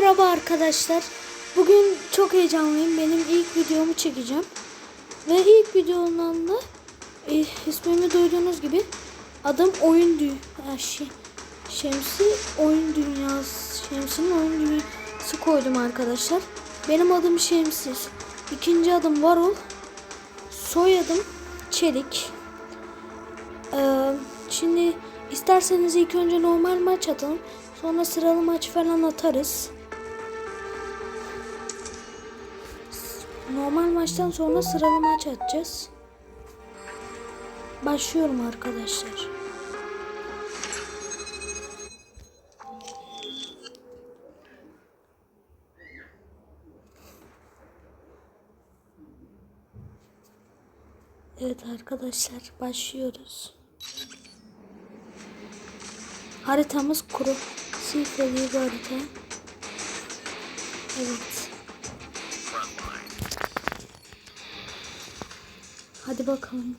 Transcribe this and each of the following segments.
Merhaba arkadaşlar. Bugün çok heyecanlıyım. Benim ilk videomu çekeceğim. Ve ilk videomdan da e, ismimi duyduğunuz gibi adım oyun dü şey, Şemsi oyun dünyası Şemsi'nin oyun dünyası koydum arkadaşlar. Benim adım Şemsiz. İkinci adım Varol. Soyadım Çelik. Ee, şimdi isterseniz ilk önce normal maç atalım. Sonra sıralı maç falan atarız. Normal maçtan sonra sıralı maç atacağız. Başlıyorum arkadaşlar. Evet arkadaşlar başlıyoruz. Haritamız kuru. Sifreli bir harita. Evet. Hadi bakalım.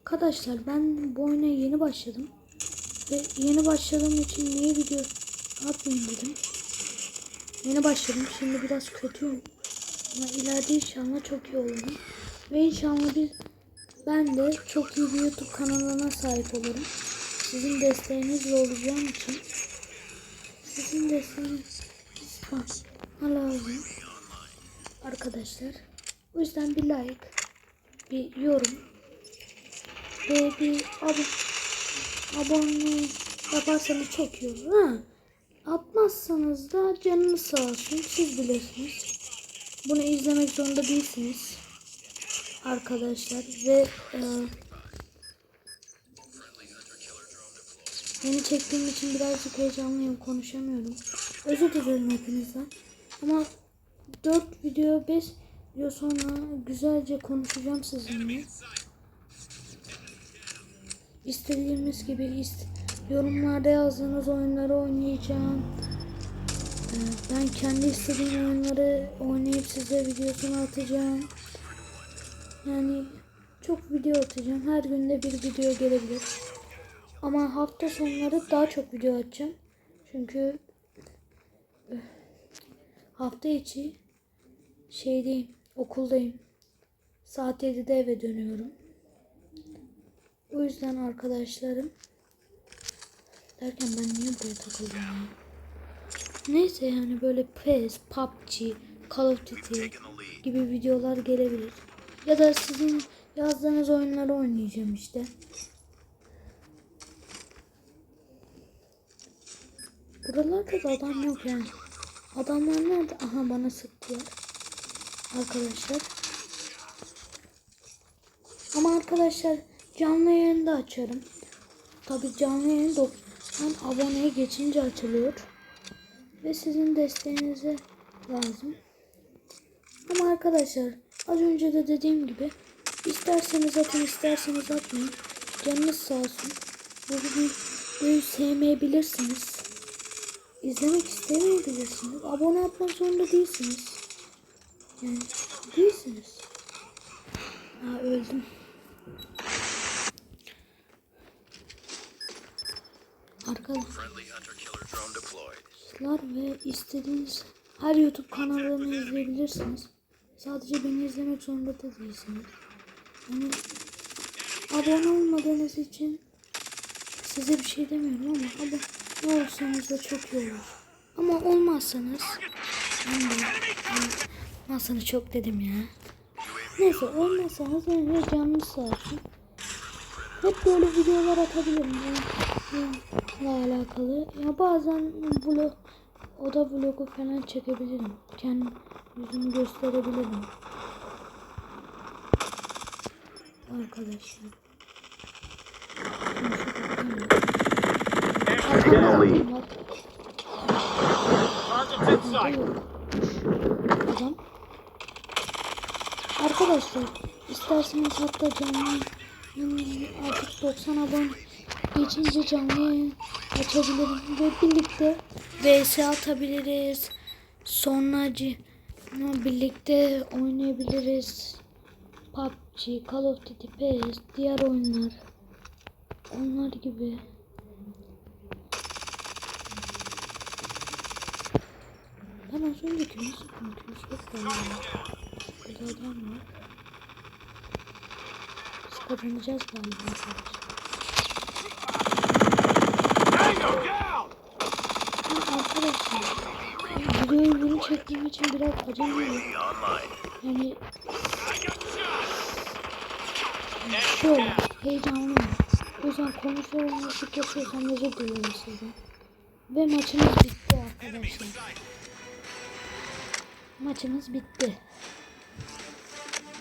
Arkadaşlar ben bu oyuna yeni başladım. Ve yeni başladığım için niye video atmayayım dedim. Yeni başladım. Şimdi biraz kötüyüm. Ama ileride inşallah çok iyi olurum. Ve inşallah bir ben de çok iyi bir YouTube kanalına sahip olurum. Sizin desteğinizle olacağım için sizin desteğiniz bana lazım. Arkadaşlar. O yüzden bir like, bir yorum ve bir ab abone yaparsanız çok iyi olur. Ha? Atmazsanız da canınız sağ olsun. Siz bilirsiniz. Bunu izlemek zorunda değilsiniz. Arkadaşlar ve e, Yeni çektiğim için birazcık heyecanlıyım. Konuşamıyorum. Özür dilerim hepinizden. Ama 4 video 5 video sonra güzelce konuşacağım sizinle. İstediğimiz gibi ist yorumlarda yazdığınız oyunları oynayacağım. Ee, Ben kendi istediğim oyunları oynayıp size videosunu atacağım. Yani çok video atacağım. Her günde bir video gelebilir. Ama hafta sonları daha çok video atacağım. Çünkü eh, hafta içi şeydeyim, okuldayım. Saat 7'de eve dönüyorum. O yüzden arkadaşlarım derken ben niye buraya takıldım ya? Neyse yani böyle PES, PUBG, Call of Duty gibi videolar gelebilir. Ya da sizin yazdığınız oyunları oynayacağım işte. Buralarda da adam yok yani. Adamlar nerede? Aha bana sıktılar. Arkadaşlar. Ama arkadaşlar canlı yayını da açarım. Tabi canlı yayın 90 aboneye geçince açılıyor. Ve sizin desteğinize lazım. Ama arkadaşlar az önce de dediğim gibi isterseniz atın isterseniz atmayın. Canınız sağ olsun. Bu videoyu sevmeyebilirsiniz. İzlemek istemeyebilirsiniz. Abone olmak zorunda değilsiniz. Yani değilsiniz. Ha öldüm. Arkadaşlar ve istediğiniz her YouTube kanalını izleyebilirsiniz. Sadece beni izlemek zorunda da değilsiniz. Yani abone olmadığınız için size bir şey demiyorum ama abone olsanız da çok iyi. Ama olmazsanız olmazsanız çok dedim ya. Neyse olmazsanız önce canınız sağ. Hep böyle videolar atabilirim. Bununla alakalı. Ya bazen vlog, oda vlogu falan çekebilirim. Kendi yüzümü gösterebilirim. Arkadaşlar. Target's in sight. Adam. Arkadaşlar isterseniz hatta canlı artık 90 abone geçince canlı açabilirim ve birlikte vs atabiliriz. Sonra birlikte oynayabiliriz. PUBG, Call of Duty, PS, diğer oyunlar. onlar gibi. Ben az önceki nasıl konuşuyoruz? Yok galiba. Burada adam var. Biz kazanacağız galiba arkadaşlar. Arkadaşlar. Videoyu bunu çektiğim için biraz acemiyim. Yani shot! şöyle heyecanlıyım. O yüzden konuşuyorum müzik yapıyorsam özür diliyorum sizden. Ve maçımız bitti arkadaşlar. Maçımız bitti.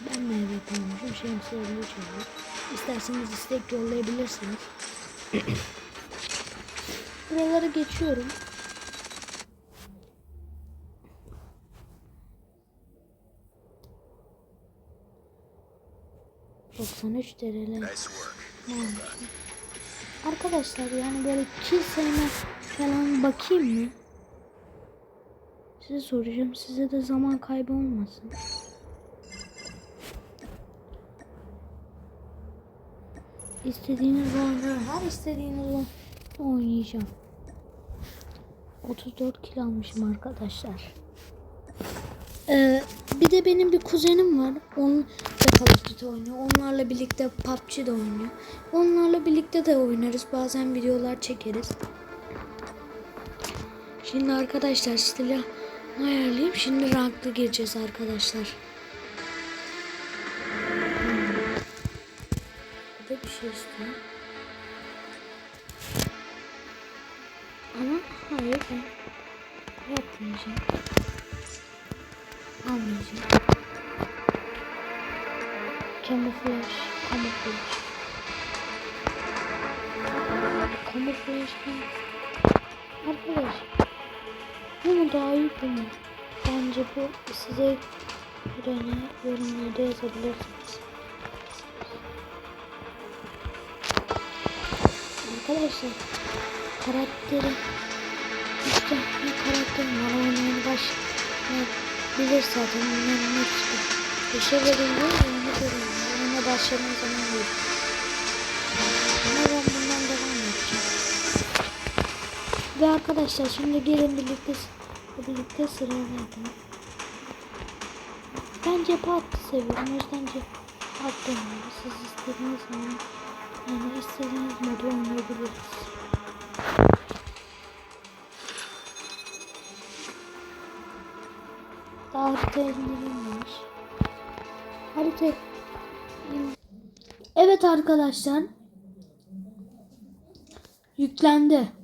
Ben meyve koymuşum. Şemsiyeli çalıyor. İsterseniz istek yollayabilirsiniz. Buraları geçiyorum. ...93 derece. Arkadaşlar yani böyle kill sayına falan bakayım mı? Size soracağım. Size de zaman kaybı olmasın. İstediğiniz oyunu her istediğiniz oyunu oynayacağım. 34 kilo almışım arkadaşlar. Ee, bir de benim bir kuzenim var. Onun da Call of Duty oynuyor. Onlarla birlikte PUBG de oynuyor. Onlarla birlikte de oynarız. Bazen videolar çekeriz. Şimdi arkadaşlar silah ayarlayayım. Şimdi ranklı gireceğiz arkadaşlar. Hmm. Burada bir şey istiyor. Ama hayır yapmayacağım. Almayacağım. Camouflage, camouflage. Camouflage mi? Arkadaş, bu mu daha iyi bu mu? Bence bu size göre yorumlarda yazabilirsiniz. Arkadaşlar, karakteri işte bir karakterim var oynayan baş bilir zaten onların hepsi. Bir şey verince onu görüyorum. Oyuna başladığım zaman değil. Ve arkadaşlar şimdi gelin birlikte birlikte sıraya yapalım. Ben cephe attı seviyorum. O yüzden cephe attım. Siz istediğiniz zaman yani istediğiniz modu oynayabiliriz. Daha harita indirilmemiş. Harita Evet arkadaşlar. Yüklendi.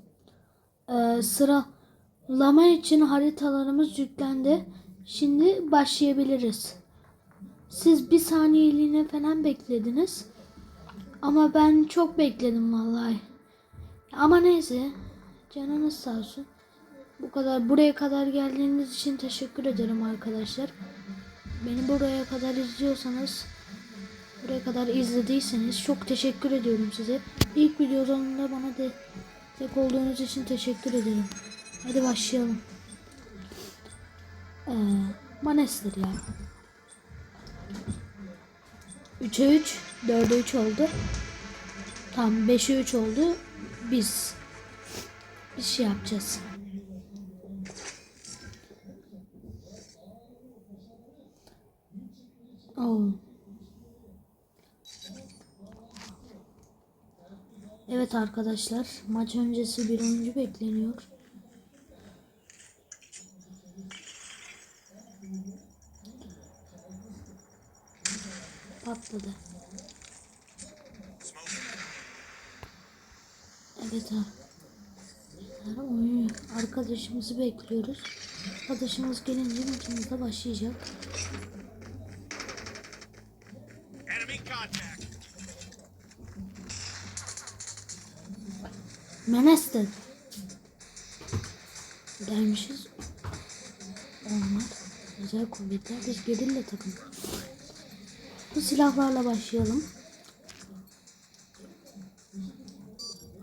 Ee, sıralama için haritalarımız yüklendi. Şimdi başlayabiliriz. Siz bir saniyeliğine falan beklediniz. Ama ben çok bekledim vallahi. Ama neyse. Canınız sağ olsun. Bu kadar buraya kadar geldiğiniz için teşekkür ederim arkadaşlar. Beni buraya kadar izliyorsanız buraya kadar izlediyseniz çok teşekkür ediyorum size. İlk videolarında bana destek olduğunuz için teşekkür ederim. Hadi başlayalım. Ee, Manester ya. 3'e 3, 4'e 3 oldu. Tam 5'e 3 oldu. Biz bir şey yapacağız. Oo. Evet arkadaşlar, maç öncesi bir oyuncu bekleniyor. Patladı. Evet ha. Oyun arkadaşımızı bekliyoruz. Arkadaşımız gelince maçımız da başlayacak. Menester. Gelmişiz. Onlar. Özel kuvvetler. Biz gerilla takım. Bu silahlarla başlayalım.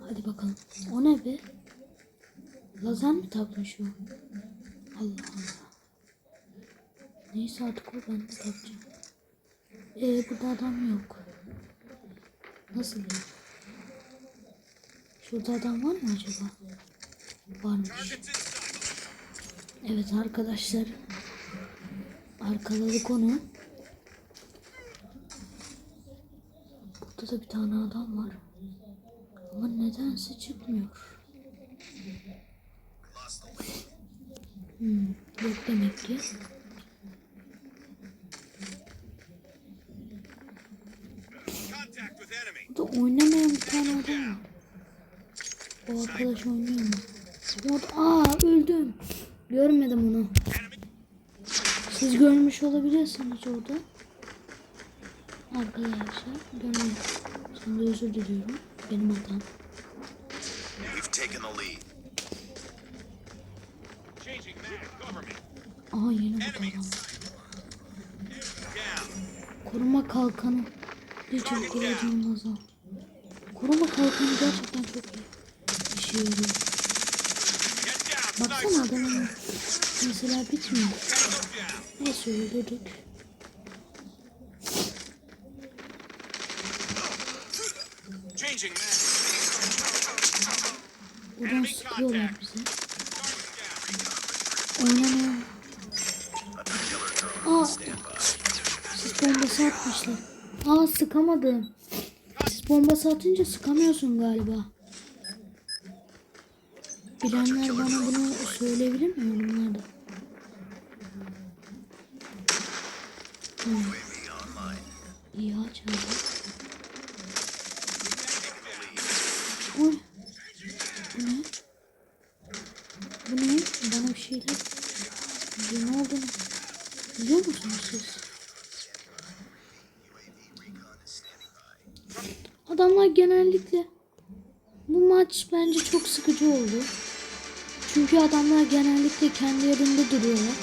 Hadi bakalım. O ne be? Lazer mi takmış o? Allah Allah. Neyse artık o ben de takacağım. Ee burada adam yok. Nasıl ya? Şurada adam var mı acaba? Varmış. Evet arkadaşlar. Arkaladık onu. Burada da bir tane adam var. Ama nedense çıkmıyor. Hmm, yok demek ki. Enemy. Burada oynamayan bir tane adam var. O arkadaş oynuyor mu? Orada, aa öldüm. Görmedim onu. Siz görmüş olabilirsiniz orada. Arkadaşlar görmedim. Şimdi özür diliyorum. Benim hatam. Aha yeni. Down. Koruma kalkanı. Bir çok ihtiyacım azal. Koruma kalkanı gerçekten çok iyi. Down. Baksana adamın mesela bitmiyor. Neyse öldürdük. Buradan sıkıyorlar down. Oynamıyor. Aa, sis bombası atmışlar. Aa sıkamadım. Sis bombası atınca sıkamıyorsun galiba. Bilenler bana bunu söyleyebilir mi yorumlarda? Hmm. İyi açıldı. Oy. Bu ne? Bu ne? Bana bir şeyler... Ne olduğunu biliyor musunuz siz? Adamlar genellikle bu maç bence çok sıkıcı oldu. Çünkü adamlar genellikle kendi yerinde duruyorlar.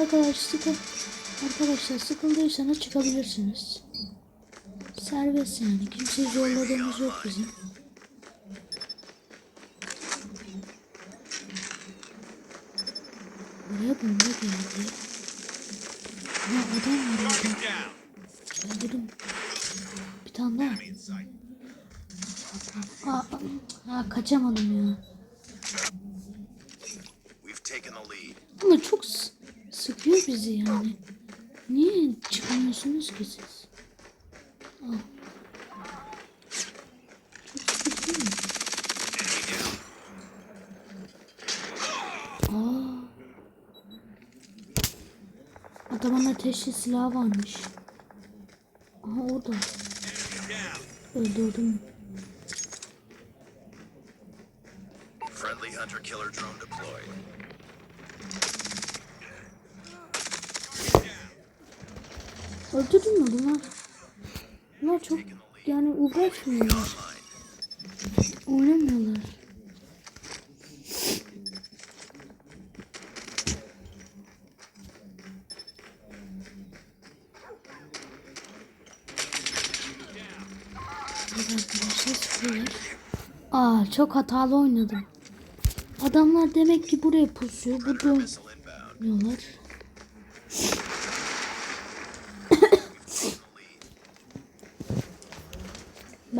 Arkadaş sıkı Arkadaşlar sıkıldıysanız çıkabilirsiniz. Serbest yani. Kimseyi zorladığımız yok bizim. Buraya bomba geldi. Ha adam var orada. Öldürdüm. Bir tane daha. Aa, aa, kaçamadım ya. Ama çok sıkıyor bizi yani. Niye çıkamıyorsunuz ki siz? Aa. Çok değil mi? Aa. Adamın ateşli silahı varmış. Aha orada. Öldürdüm. Friendly hunter killer drone deployed. Öldürdün mü bunlar? Bunlar çok yani uğraşmıyorlar. Oynamıyorlar. Aa çok hatalı oynadım. Adamlar demek ki buraya pusuyor. Burada Missile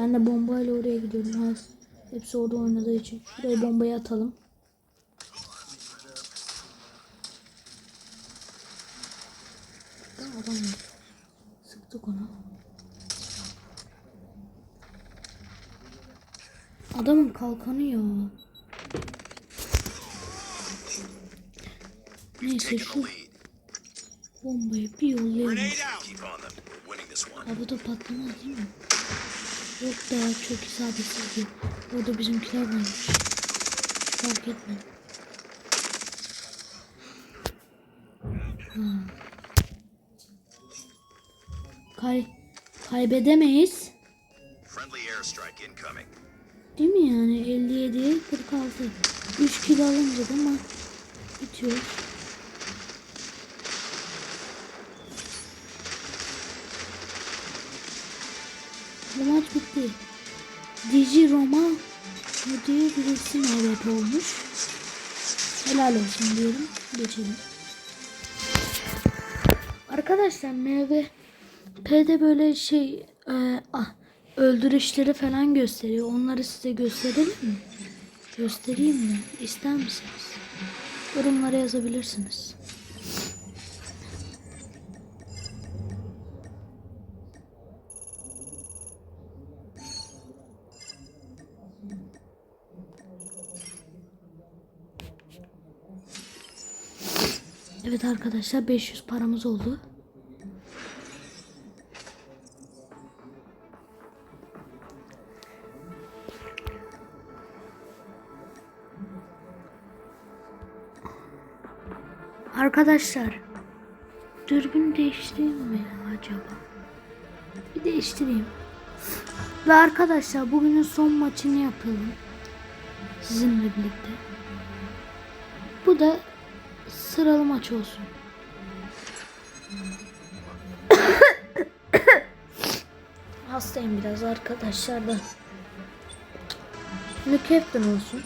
Ben de bombayla oraya gidiyorum. Ha, hepsi orada oynadığı için. Şuraya bombayı atalım. Adam. Sıktık ona. Adamın kalkanı ya. Neyse şu bombayı bir yollayalım. Havada patlamaz değil mi? Yok da çok isabetsizdi. Orada bizimkiler varmış. Fark etmedim. Ha. Kay kaybedemeyiz. Değil mi yani? 57'ye 46. 3 kilo alınca da ma bitiyor. Bu maç bitti. Digi Roma ne diye bir isim evet olmuş. Helal olsun diyorum. Geçelim. Arkadaşlar MV P'de böyle şey e, ah, öldürüşleri falan gösteriyor. Onları size gösterelim mi? Göstereyim mi? İster misiniz? Yorumlara yazabilirsiniz. Evet arkadaşlar 500 paramız oldu. Arkadaşlar dürbün değiştireyim mi acaba? Bir değiştireyim. Ve arkadaşlar bugünün son maçını yapalım. Sizinle birlikte. Bu da sıralı maç olsun. Hastayım biraz arkadaşlar da. Captain olsun.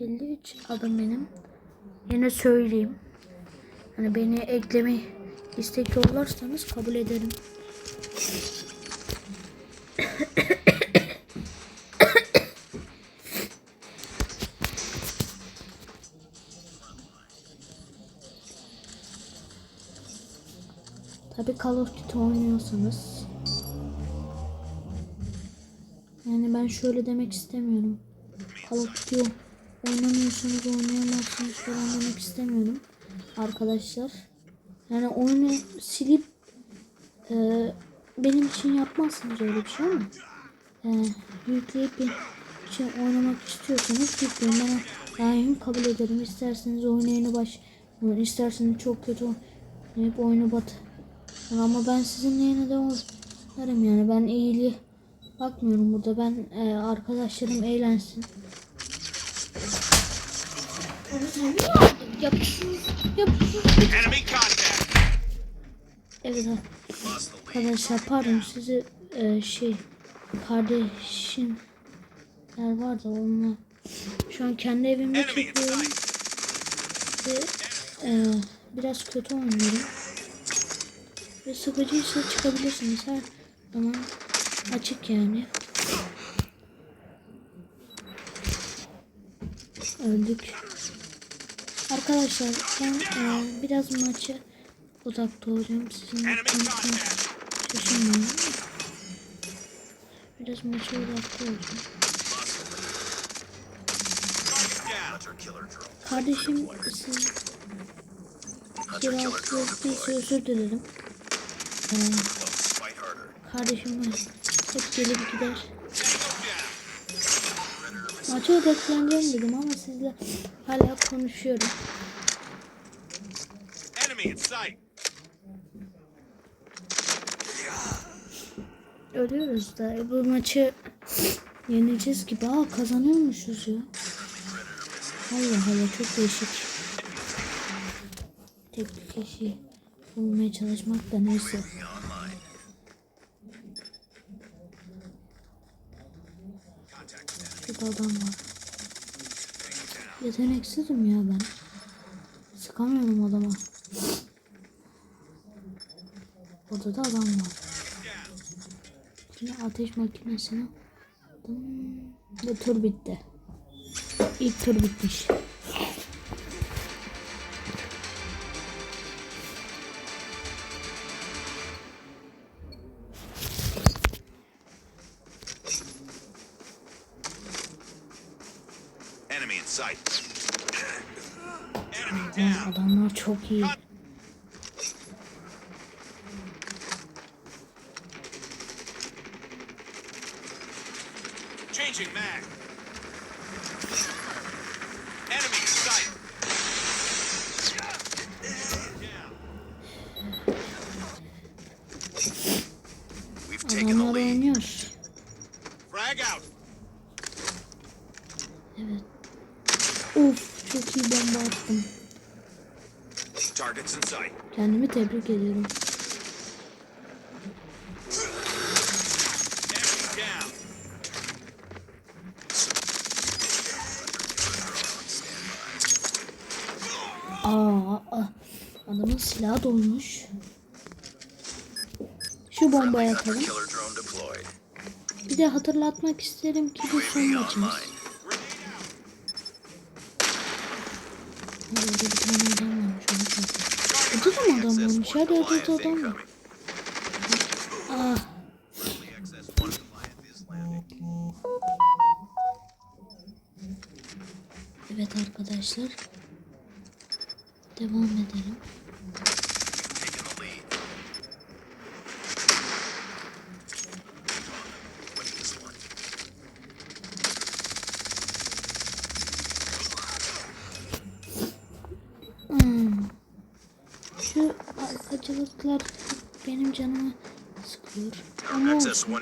53 53 adım benim. Yine söyleyeyim. Hani beni ekleme istekli olursanız kabul ederim. Tabii Call of Duty oynuyorsanız yani ben şöyle demek istemiyorum. Call of Duty oynamıyorsunuz, oynayamazsınız falan demek istemiyorum. Arkadaşlar. Yani oyunu silip e, benim için yapmazsınız öyle bir şey ama e, yükleyip bir için oynamak istiyorsanız yükleyin. Ben daim kabul ederim. İsterseniz oynayını baş isterseniz çok kötü oynayıp oyunu bat. Ama ben sizinle yine de oynarım yani. Ben iyiliği bakmıyorum burada. Ben e, arkadaşlarım eğlensin. Evet arkadaşlar pardon sizi e, şey kardeşimler var da onunla. Şu an kendi evimde çekiyorum. Ve e, biraz kötü oynuyorum. Ve sıkıcıysa çıkabilirsiniz. Her zaman açık yani. Öldük arkadaşlar ben e, biraz maçı uzakta olacağım konuşmak contact. Şaşırmayın. Biraz maça odaklı olacağım. Kardeşim siz deployed. özür dilerim. Ee, kardeşim hep gelip gider. Maça odaklanacağım dedim ama sizle hala konuşuyorum. Ölüyoruz da e, bu maçı yeneceğiz gibi. Aa kazanıyormuşuz ya. Allah Allah çok değişik. Tek kişi bulmaya çalışmak da neyse. Şurada adam var. Yeteneksizim ya ben. Sıkamıyorum adama. Orada da adam var. Şimdi ateş makinesine. Ve tur bitti. İlk tur bitmiş. Adamlar çok iyi. Changing mag. Enemy in sight. Down. We've taken the Adamlar lead. oynuyor. Frag out. Evet. Uf çok iyi bomba attım. Targets in sight. Kendimi tebrik ediyorum. Silah dolmuş. Şu bombayı atalım. Bir de hatırlatmak isterim ki bu son maçımız. Burada bir tane adam varmış. Onu çarptım. Burada adam varmış? Her yerde de adam var. Ah. Evet arkadaşlar. Devam edelim. Taking the lead. Winning this one. Hmm. Şu arkacılıklar benim canımı sıkıyor. Ama olsun.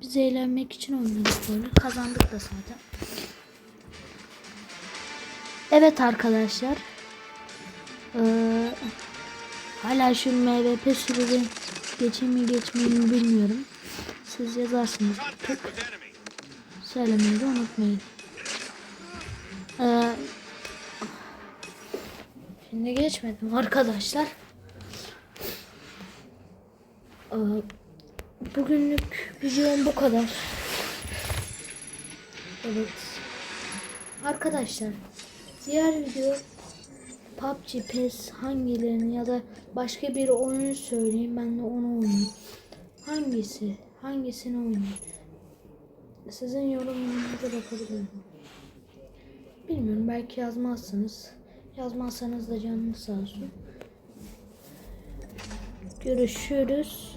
Biz eğlenmek için oynadık böyle. Kazandık da zaten. Evet arkadaşlar. Ee, hala şu MVP sürümü geçeyim mi geçmeyeyim mi bilmiyorum. Siz yazarsınız. Enemy. Söylemeyi de unutmayın. Ee, şimdi geçmedim arkadaşlar. Ee, bugünlük videom bu kadar. Evet. Arkadaşlar diğer video PUBG, PES hangilerini ya da başka bir oyun söyleyeyim ben de onu oynayayım. Hangisi? Hangisini oynayayım? Sizin yorumunuza bakabilirim. Bilmiyorum belki yazmazsınız. Yazmazsanız da canınız sağ olsun. Görüşürüz.